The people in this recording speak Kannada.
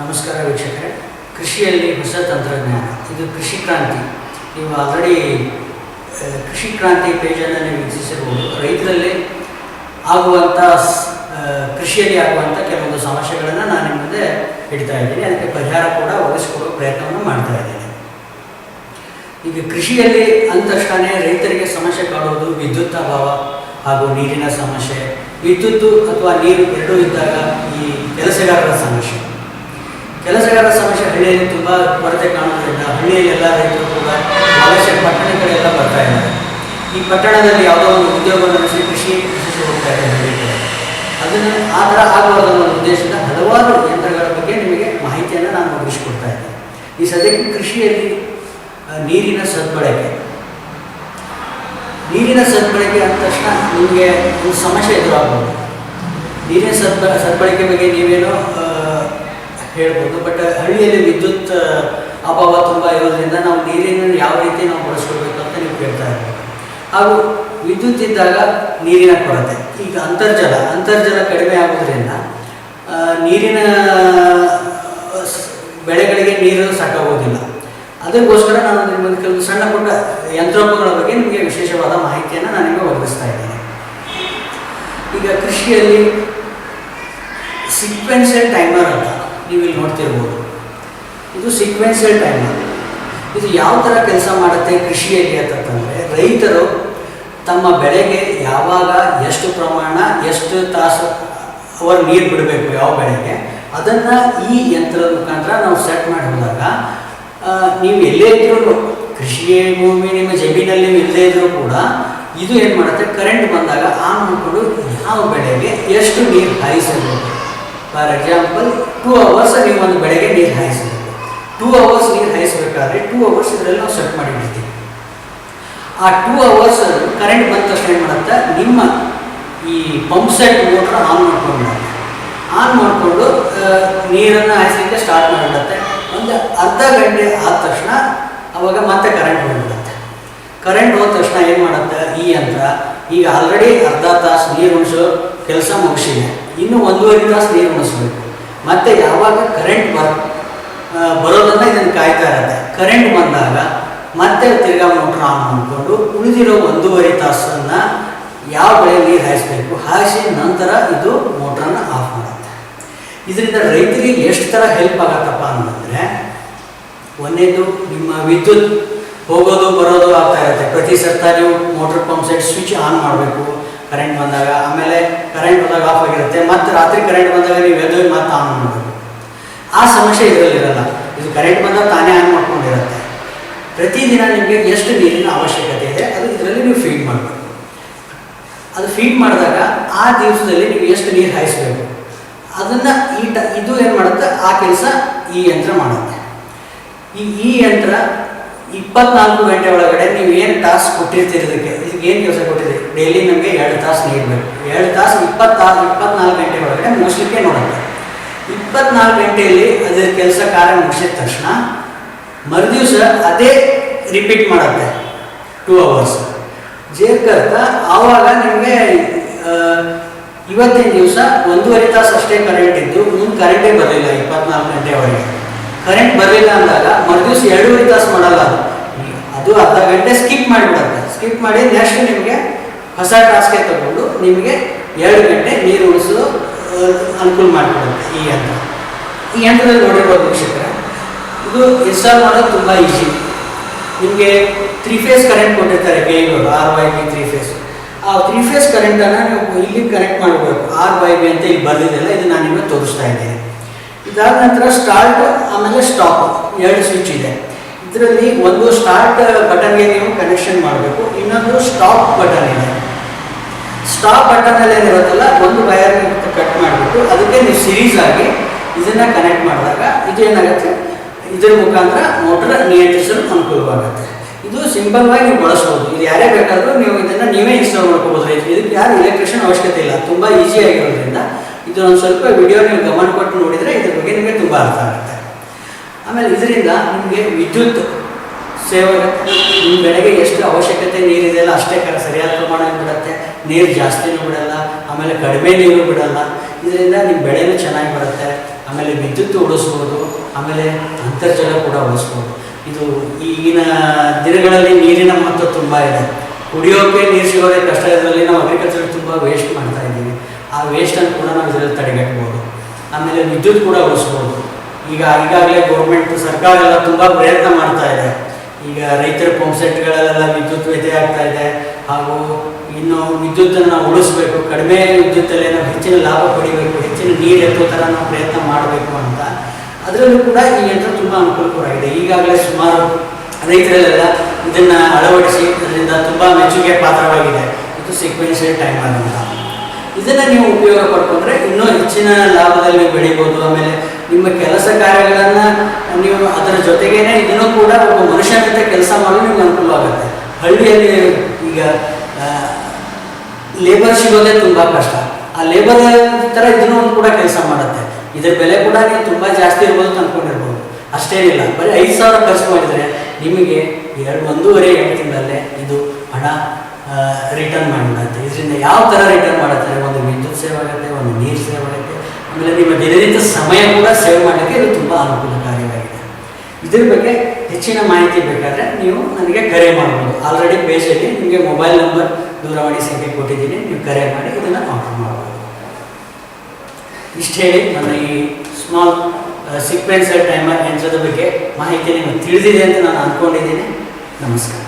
ನಮಸ್ಕಾರ ವೀಕ್ಷಕರೇ. ಕೃಷಿಯಲ್ಲಿ ಹೊಸ ತಂತ್ರಜ್ಞಾನ. ಇದು ಕೃಷಿ ಕ್ರಾಂತಿ. ನೀವು ಆಲ್ರೆಡಿ ಕೃಷಿ ಕ್ರಾಂತಿ ಪೇಜನ್ನು ನೀವು ವೀಕ್ಷಿಸಿರ್ಬೋದು. ರೈತರಲ್ಲಿ ಆಗುವಂಥ ಕೃಷಿಯಲ್ಲಿ ಆಗುವಂಥ ಕೆಲವೊಂದು ಸಮಸ್ಯೆಗಳನ್ನು ನಾನು ನಿಮ್ಮ ಮುಂದೆ ಇಡ್ತಾ ಇದ್ದೀನಿ. ಅದಕ್ಕೆ ಪರಿಹಾರ ಕೂಡ ಒದಗಿಸ್ಕೊಡೋ ಪ್ರಯತ್ನವನ್ನು ಮಾಡ್ತಾ ಇದ್ದೀನಿ. ಈಗ ಕೃಷಿಯಲ್ಲಿ ಅಂತಷ್ಟನೇ ರೈತರಿಗೆ ಸಮಸ್ಯೆ ಕಾಡುವುದು ವಿದ್ಯುತ್ ಅಭಾವ ಹಾಗೂ ನೀರಿನ ಸಮಸ್ಯೆ. ವಿದ್ಯುತ್ತು ಅಥವಾ ನೀರು ಎರಡೂ ಇದ್ದಾಗ ಈ ಕೆಲಸಗಾರರ ಸಮಸ್ಯೆ. ಕೆಲಸಗಾರರ ಸಮಸ್ಯೆ ಹಳ್ಳಿಯಲ್ಲಿ ತುಂಬ ಕೊರತೆ ಕಾಣುವುದರಿಂದ ಹಳ್ಳಿಯಲ್ಲಿ ಎಲ್ಲ ರೈತರು ಕೂಡ ವಲಸೆ ಪಟ್ಟಣಗಳೆಲ್ಲ ಬರ್ತಾ ಇದ್ದಾರೆ. ಈ ಪಟ್ಟಣದಲ್ಲಿ ಯಾವುದೋ ಒಂದು ಉದ್ಯೋಗವನ್ನು ಕೃಷಿ ಕೃಷಿ ಹೋಗ್ತಾ ಇದೆ ಹಳ್ಳಿ ಕಡೆ. ಅದನ್ನು ಆ ಥರ ಆಗಬಾರ್ದು ಅನ್ನೋ ಉದ್ದೇಶದಿಂದ ಹಲವಾರು ಯಂತ್ರಗಳ ಬಗ್ಗೆ ನಿಮಗೆ ಮಾಹಿತಿಯನ್ನು ನಾನು ಒದಗಿಸಿಕೊಡ್ತಾ ಇದ್ದೀನಿ ಈ ಸದ್ಯಕ್ಕೆ ಕೃಷಿಯಲ್ಲಿ ನೀರಿನ ಸದ್ಬಳಕೆ. ನೀರಿನ ಸದ್ಬಳಕೆ ಅಂದ ತಕ್ಷಣ ನಿಮಗೆ ಒಂದು ಸಮಸ್ಯೆ ಎದುರಾಗ್ಬೋದು. ನೀರಿನ ಸದ್ಬ, ಸದ್ಬಳಕೆ ಬಗ್ಗೆ ನೀವೇನೋ ಹೇಳ್ಬೋದು. ಬಟ್ ಹಳ್ಳಿಯಲ್ಲಿ ವಿದ್ಯುತ್ ಅಭಾವ ತುಂಬ ಇರೋದ್ರಿಂದ ನಾವು ನೀರಿನ ಯಾವ ರೀತಿ ನಾವು ಬಳಸ್ಕೊಳ್ಬೇಕು ಅಂತ ನೀವು ಕೇಳ್ತಾ ಇರ್ಬೋದು ಹಾಗೂ ವಿದ್ಯುತ್ ಇದ್ದಾಗ ನೀರಿನ ಕೊರತೆ, ಈಗ ಅಂತರ್ಜಲ ಅಂತರ್ಜಲ ಕಡಿಮೆ ಆಗೋದ್ರಿಂದ ನೀರಿನ ಬೆಳೆಗಳಿಗೆ ನೀರು ಸಾಕಾಗೋದಿಲ್ಲ. ಅದಕ್ಕೋಸ್ಕರ ನಾನು ನಿಮ್ಮಲ್ಲಿ ಕೆಲವು ಸಣ್ಣ ಪುಟ್ಟ ಯಂತ್ರೋಪಗಳ ಬಗ್ಗೆ ನಿಮಗೆ ವಿಶೇಷವಾದ ಮಾಹಿತಿಯನ್ನು ನಾನು ನಿಮಗೆ ಒದಗಿಸ್ತಾ ಇದ್ದೇನೆ. ಈಗ ಕೃಷಿಯಲ್ಲಿ ಸೀಕ್ವೆನ್ಷಿಯಲ್ ಟೈಮರ್ ಅಂತ. ನೀವು ಇಲ್ಲಿ ನೋಡ್ತಿರ್ಬೋದು. ಇದು ಸೀಕ್ವೆನ್ಸಿಯಲ್ ಟೈಮ್ ಇದು ಯಾವ ಥರ ಕೆಲಸ ಮಾಡುತ್ತೆ ಕೃಷಿಯಲ್ಲಿ ಅಂತಂದರೆ ರೈತರು ತಮ್ಮ ಬೆಳೆಗೆ ಯಾವಾಗ ಎಷ್ಟು ಪ್ರಮಾಣ, ಎಷ್ಟು ತಾಸು ಅವರು ನೀರು ಬಿಡಬೇಕು ಯಾವ ಬೆಳೆಗೆ, ಅದನ್ನು ಈ ಯಂತ್ರದ ಮುಖಾಂತರ ನಾವು ಸೆಟ್ ಮಾಡಿ ಹೋದಾಗ ನೀವು ಎಲ್ಲೇ ಇದ್ರೂ ಕೃಷಿ ಭೂಮಿ, ನಿಮ್ಮ ಜಮೀನಲ್ಲಿ ಇಲ್ಲದೇ ಇದ್ರೂ ಕೂಡ ಇದು ಏನು ಮಾಡುತ್ತೆ ಕರೆಂಟ್ ಬಂದಾಗ ಆನ್ ಮಾಡಿಕೊಂಡು ಯಾವ ಬೆಳೆಗೆ ಎಷ್ಟು ನೀರು ಹಾಯಿಸಬೇಕು. ಫಾರ್ ಎಕ್ಸಾಂಪಲ್ ಟೂ ಅವರ್ಸ್ ನೀವು ಒಂದು ಬೆಳಗ್ಗೆ ನೀರು ಹಾಯಿಸಬೇಕು. ಟೂ ಅವರ್ಸ್ ನೀರು ಹಾಯಿಸಬೇಕಾದ್ರೆ ಟೂ ಅವರ್ಸ್ ಇದರಲ್ಲಿ ನಾವು ಸೆಟ್ ಮಾಡಿಬಿಡ್ತೀವಿ. ಆ ಟೂ ಅವರ್ಸ್ ಕರೆಂಟ್ ಬಂದ ತಕ್ಷಣ ಏನು ಮಾಡುತ್ತೆ? ನಿಮ್ಮ ಈ ಪಂಪ್ ಸೆಟ್ ಮೋಟ್ರ್ ಆನ್ ಮಾಡ್ಕೊಂಡು ಆನ್ ಮಾಡಿಕೊಂಡು ನೀರನ್ನು ಹಾಯಿಸಲಿಕ್ಕೆ ಸ್ಟಾರ್ಟ್ ಮಾಡಿಬಿಡುತ್ತೆ. ಒಂದು ಅರ್ಧ ಗಂಟೆ ಆದ ತಕ್ಷಣ ಅವಾಗ ಮತ್ತೆ ಕರೆಂಟ್ ಹೋಗ್ಬಿಡುತ್ತೆ ಕರೆಂಟ್ ಹೋದ ತಕ್ಷಣ ಏನು ಮಾಡುತ್ತೆ? ಈ ಯಂತ್ರ ಈಗ ಆಲ್ರೆಡಿ ಅರ್ಧ ತಾಸು ನೀರು ಕೆಲಸ ಮುಗಿಸಿದೆ. ಇನ್ನು ಒಂದೂವರೆ ತಾಸು ನೀರು ಉಣಿಸ್ಬೇಕು. ಮತ್ತೆ ಯಾವಾಗ ಕರೆಂಟ್ ಬರ್ ಬರೋದನ್ನ ಇದನ್ನು ಕಾಯ್ತಾ ಇರುತ್ತೆ. ಕರೆಂಟ್ ಬಂದಾಗ ಮತ್ತೆ ತಿರ್ಗಾ ಮೋಟ್ರ್ ಆನ್ ಮಾಡಿಕೊಂಡು ಉಳಿದಿರೋ ಒಂದೂವರೆ ತಾಸನ್ನು ಯಾವ ಬೆಳೆ ನೀರು ಹಾಯಿಸ್ಬೇಕು? ಹಾಯಿಸಿ ನಂತರ ಇದು ಮೋಟ್ರನ್ನು ಆಫ್ ಮಾಡುತ್ತೆ. ಇದರಿಂದ ರೈತರಿಗೆ ಎಷ್ಟು ಥರ ಹೆಲ್ಪ್ ಆಗತ್ತಪ್ಪ ಅಂತಂದರೆ, ಒಂದೇದು ನಿಮ್ಮ ವಿದ್ಯುತ್ ಹೋಗೋದು ಬರೋದು ಆಗ್ತಾ ಇರುತ್ತೆ. ಪ್ರತಿ ಸರ್ತ motor pump set switch on ಮಾಡಬೇಕು. ಕರೆಂಟ್ ಬಂದಾಗ, ಆಮೇಲೆ ಕರೆಂಟ್ ಬಂದಾಗ ಆಫ್ ಆಗಿರುತ್ತೆ. ಮತ್ತೆ ರಾತ್ರಿ ಕರೆಂಟ್ ಬಂದಾಗ ನೀವು ಎದ್ದು ಮತ್ತೆ ಆನ್ ಮಾಡಬೇಕು ಆ ಸಮಸ್ಯೆ ಇದರಲ್ಲಿರಲ್ಲ. ಇದು ಕರೆಂಟ್ ಬಂದಾಗ ತಾನೇ ಆನ್ ಮಾಡ್ಕೊಂಡಿರುತ್ತೆ. ಪ್ರತಿದಿನ ನಿಮಗೆ ಎಷ್ಟು ನೀರಿನ ಅವಶ್ಯಕತೆ ಇದೆ, ಅದು ಇದರಲ್ಲಿ ನೀವು ಫೀಡ್ ಮಾಡಬೇಕು ಅದು ಫೀಡ್ ಮಾಡಿದಾಗ ಆ ದಿವಸದಲ್ಲಿ ನೀವು ಎಷ್ಟು ನೀರು ಹಾಯಿಸಬೇಕು? ಅದನ್ನು ಈ ಟ, ಇದು ಏನು ಮಾಡುತ್ತೆ? ಆ ಕೆಲಸ ಈ ಯಂತ್ರ ಮಾಡುತ್ತೆ. ಈ ಈ ಯಂತ್ರ ಇಪ್ಪತ್ನಾಲ್ಕು ಗಂಟೆ ಒಳಗಡೆ ನೀವು ಏನು ಟಾಸ್ಕ್ ಕೊಟ್ಟಿರ್ತೀರಿ ಇದಕ್ಕೆ? ಏನು ಕೆಲಸ ಕೊಟ್ಟಿದೆ ಡೈಲಿ ನಮಗೆ ಎರಡು ತಾಸು ನೀರು ಬೇಕು. ಎರಡು ತಾಸು ಇಪ್ಪತ್ತಾರು, ಇಪ್ಪತ್ನಾಲ್ಕು ಗಂಟೆ ಒಳಗಡೆ ಮುಗಿಸ್ಲಿಕ್ಕೆ ನೋಡುತ್ತೆ ಇಪ್ಪತ್ನಾಲ್ಕು ಗಂಟೆಯಲ್ಲಿ ಅದರ ಕೆಲಸ ಕಾರ್ಯ ಮುಗಿಸಿದ ತಕ್ಷಣ ಮರುದಿವಸ ಅದೇ ರಿಪೀಟ್ ಮಾಡುತ್ತೆ. ಟೂ ಅವರ್ಸ್ ಜೇರ್ಕರ್ತ ಆವಾಗ ನಿಮಗೆ ಇವತ್ತಿನ ದಿವಸ ಒಂದೂವರೆ ತಾಸು ಅಷ್ಟೇ ಕರೆಂಟ್ ಇದ್ದು, ಮುಂದೆ ಕರೆಂಟೇ ಬರಲಿಲ್ಲ ಇಪ್ಪತ್ನಾಲ್ಕು ಗಂಟೆವರೆಗೆ. ಕರೆಂಟ್ ಬರಲಿಲ್ಲ ಅಂದಾಗ ಮರುದಿವಸ ಎರಡೂವರೆ ತಾಸು ಮಾಡಲ್ಲ ಅದು. ಅದು ಅರ್ಧ ಗಂಟೆ ಸ್ಕಿಪ್ ಮಾಡಿಬಿಡುತ್ತೆ ಸ್ಕಿಪ್ ಮಾಡಿ ನೆಕ್ಸ್ಟ್ ನಿಮಗೆ ಹೊಸ ಟಾಸ್ಕೆ ತಗೊಂಡು ನಿಮಗೆ ಎರಡು ಗಂಟೆ ನೀರು ಉಳಿಸಲು ಅನುಕೂಲ ಮಾಡಿಕೊಡುತ್ತೆ ಈ ಯಂತ್ರ. ಈ ಯಂತ್ರದಲ್ಲಿ ನೋಡಿರ್ಬೋದು ವೀಕ್ಷಕರೇ, ಇದು ಇನ್ಸ್ಟಾಲ್ ಮಾಡೋದು ತುಂಬ ಈಸಿ ನಿಮಗೆ ತ್ರೀ ಫೇಸ್ ಕರೆಂಟ್ ಕೊಟ್ಟಿರ್ತಾರೆ Belur R Y B three phase ಆ ತ್ರೀ ಫೇಸ್ ಕರೆಂಟನ್ನು ನೀವು ಇಲ್ಲಿ ಕನೆಕ್ಟ್ ಮಾಡಬೇಕು ಆರ್ ವೈ ಬಿ ಅಂತ ಇಲ್ಲಿ ಬರೆದಿದ್ದೆಲ್ಲ ಇದು ನಾನು ನಿಮಗೆ ತೋರಿಸ್ತಾ ಇದ್ದೇನೆ. ಇದಾದ ನಂತರ ಸ್ಟಾರ್ಟ್ ಆಮೇಲೆ ಸ್ಟಾಪ್ ಎರಡು ಸ್ವಿಚ್ ಇದೆ. ಇದರಲ್ಲಿ ಒಂದು ಸ್ಟಾರ್ಟ್ ಬಟನ್ಗೆ ನೀವು ಕನೆಕ್ಷನ್ ಮಾಡಬೇಕು, ಇನ್ನೊಂದು ಸ್ಟಾಪ್ ಬಟನ್ ಇದೆ. ಸ್ಟಾಪ್ ಬಟನ್ ಅಲ್ಲಿ ಏನಿರುತ್ತಲ್ಲ, ಒಂದು ವೈರ್ ಕಟ್ ಮಾಡಿಬಿಟ್ಟು ಅದಕ್ಕೆ ನೀವು ಸೀರೀಸ್ ಆಗಿ ಇದನ್ನ ಕನೆಕ್ಟ್ ಮಾಡಿದಾಗ ಇದು ಏನಾಗುತ್ತೆ ಇದರ ಮುಖಾಂತರ ಮೋಟರ್ ನಿಯಂತ್ರಿಸಲು ಅನುಕೂಲವಾಗುತ್ತೆ ಇದು ಸಿಂಪಲ್ ಆಗಿ ನೀವು ಬಳಸ್ಬೋದು. ಇದು ಯಾರೇ ಬೇಕಾದರೂ ನೀವು ಇದನ್ನು ನೀವೇ ಇನ್ಸ್ಟಾಲ್ ಮಾಡ್ಕೋಬೋದು ಇದಕ್ಕೆ ಯಾರು ಎಲೆಕ್ಟ್ರಿಷಿಯನ್ ಅವಶ್ಯಕತೆ ಇಲ್ಲ. ತುಂಬ ಈಸಿ ಆಗಿರೋದ್ರಿಂದ ಇದು ಒಂದು ಸ್ವಲ್ಪ ವಿಡಿಯೋ ನೀವು ಗಮನ ಕೊಟ್ಟು ನೋಡಿದರೆ ಇದ್ರ ಬಗ್ಗೆ ನಿಮಗೆ ತುಂಬ ಅರ್ಥ ಆಗುತ್ತೆ. ಆಮೇಲೆ ಇದರಿಂದ ನಿಮಗೆ ವಿದ್ಯುತ್ ಸೇವೆ ನಿಮ್ಮ ಬೆಳೆಗೆ ಎಷ್ಟು ಅವಶ್ಯಕತೆ ನೀರಿದೆಯಲ್ಲ ಅಷ್ಟೇ ಕರೆ ಸರಿಯಾದ ಪ್ರಮಾಣ ಬಿಡುತ್ತೆ? ನೀರು ಜಾಸ್ತಿನೂ ಬಿಡಲ್ಲ, ಆಮೇಲೆ ಕಡಿಮೆ ನೀರು ಬಿಡಲ್ಲ. ಇದರಿಂದ ನಿಮ್ಮ ಬೆಳೆನೂ ಚೆನ್ನಾಗಿ ಬರುತ್ತೆ. ಆಮೇಲೆ ವಿದ್ಯುತ್ ಉಳಿಸ್ಬೋದು ಆಮೇಲೆ ಅಂತರ್ಜಲ ಕೂಡ ಉಳಿಸ್ಬೋದು. ಇದು ಈಗಿನ ದಿನಗಳಲ್ಲಿ ನೀರಿನ ಮಹತ್ವ ತುಂಬ ಇದೆ. ಕುಡಿಯೋಕೆ ನೀರು ಸಿಗೋದೇ ಕಷ್ಟ, ಇದರಲ್ಲಿ ನಾವು ಅಗ್ರಿಕಲ್ಚರ್ ತುಂಬ ವೇಸ್ಟ್ ಮಾಡ್ತಾ ಇದ್ದೀವಿ. ಆ ವೇಸ್ಟನ್ನು ಕೂಡ ನಾವು ಇದರಲ್ಲಿ ತಡೆಗಟ್ಬೋದು. ಆಮೇಲೆ ವಿದ್ಯುತ್ ಕೂಡ ಉಳಿಸ್ಬೋದು. ಈಗ ಈಗಾಗಲೇ ಗೌರ್ಮೆಂಟ್ ಸರ್ಕಾರ ಎಲ್ಲ ತುಂಬ ಪ್ರಯತ್ನ ಮಾಡ್ತಾ ಇದೆ. ಈಗ ರೈತರ ಪಂಪ್ ಸೆಟ್ಗಳಲ್ಲೆಲ್ಲ ವಿದ್ಯುತ್ ವ್ಯತ್ಯಯ ಆಗ್ತಾ ಇದೆ. ಹಾಗೂ ಇನ್ನು ವಿದ್ಯುತ್ತನ್ನು ಉಳಿಸ್ಬೇಕು, ಕಡಿಮೆ ವಿದ್ಯುತ್ತಲ್ಲಿ ನಾವು ಹೆಚ್ಚಿನ ಲಾಭ ಪಡಿಬೇಕು, ಹೆಚ್ಚಿನ ನೀರು ಎತ್ತೋ ಥರ ನಾವು ಪ್ರಯತ್ನ ಮಾಡಬೇಕು ಅಂತ. ಅದರಲ್ಲೂ ಕೂಡ ಈ ಯಂತ್ರ ತುಂಬ ಅನುಕೂಲಕರವಾಗಿದೆ. ಈಗಾಗಲೇ ಸುಮಾರು ರೈತರಲ್ಲೆಲ್ಲ ಇದನ್ನು ಅಳವಡಿಸಿ ಇದರಿಂದ ತುಂಬ ಮೆಚ್ಚುಗೆ ಪಾತ್ರವಾಗಿದೆ. ಇದು ಸೀಕ್ವೆನ್ಷಿಯಲ್ ಟೈಮರ್ ಅಂತ ಇದನ್ನು ನೀವು ಉಪಯೋಗ ಪಡ್ಕೊಂಡ್ರೆ ಇನ್ನೂ ಹೆಚ್ಚಿನ ಲಾಭದಲ್ಲಿ ಬೆಳಿಬೋದು. ಆಮೇಲೆ ನಿಮ್ಮ ಕೆಲಸ ಕಾರ್ಯಗಳನ್ನು ನೀವು ಅದರ ಜೊತೆಗೇನೆ ಇದನ್ನು ಕೂಡ ಒಬ್ಬ ಮನುಷ್ಯನಂತೆ ಕೆಲಸ ಮಾಡಲು ನಿಮ್ಗೆ ಅನುಕೂಲ ಆಗುತ್ತೆ. ಹಳ್ಳಿಯಲ್ಲಿ ಈಗ ಲೇಬರ್ ಸಿಗೋದೇ ತುಂಬ ಕಷ್ಟ. ಆ ಲೇಬರ್ ಥರ ಇದನ್ನು ಕೂಡ ಕೆಲಸ ಮಾಡುತ್ತೆ. ಇದರ ಬೆಲೆ ಕೂಡ ನೀವು ತುಂಬ ಜಾಸ್ತಿ ಇರ್ಬೋದು ಅಂತ ಅನ್ಕೊಂಡಿರ್ಬೋದು. ಅಷ್ಟೇನಿಲ್ಲ. ಬರೀ ಐದು ಸಾವಿರ ಖರ್ಚು ಮಾಡಿದರೆ ನಿಮಗೆ ಎರಡು, ಒಂದೂವರೆ ಎರಡು ತಿಂಗಳಲ್ಲೇ ಇದು ಹಣ ರಿಟರ್ನ್ ಮಾಡಿಬಿಡುತ್ತೆ ಇದರಿಂದ ಯಾವ ಥರ ರಿಟರ್ನ್ ಮಾಡುತ್ತಾರೆ? ಒಂದು ವಿದ್ಯುತ್ ಸೇವೆ ಆಗುತ್ತೆ, ಒಂದು ನೀರು ಸೇವೆ ಆಗುತ್ತೆ ಆಮೇಲೆ ನಿಮ್ಮ ದಿನನಿತ್ಯ ಸಮಯ ಕೂಡ ಸೇವ್ ಮಾಡೋಕ್ಕೆ ಇದು ತುಂಬ ಅನುಕೂಲಕಾರಿಯಾಗಿದೆ ಇದ್ರ ಬಗ್ಗೆ ಹೆಚ್ಚಿನ ಮಾಹಿತಿ ಬೇಕಾದರೆ ನೀವು ನನಗೆ ಕರೆ ಮಾಡ್ಬೋದು. ಆಲ್ರೆಡಿ ಪೇಜಲ್ಲಿ ನಿಮಗೆ ಮೊಬೈಲ್ ನಂಬರ್ ದೂರವಾಣಿ ಸಂಖ್ಯೆ ಕೊಟ್ಟಿದ್ದೀನಿ, ನೀವು ಕರೆ ಮಾಡಿ ಇದನ್ನು ಆರ್ಡರ್ ಮಾಡ್ಬೋದು. ಇಷ್ಟು ಹೇಳಿ ನನ್ನ ಈ ಸ್ಮಾಲ್ ಸೀಕ್ವೆನ್ಸರ್ ಟೈಮರ್ ಯಂತ್ರದ ಬಗ್ಗೆ ಮಾಹಿತಿ ನಿಮಗೆ ತಿಳಿದಿದೆ ಅಂತ ನಾನು ಅಂದ್ಕೊಂಡಿದ್ದೀನಿ ನಮಸ್ಕಾರ.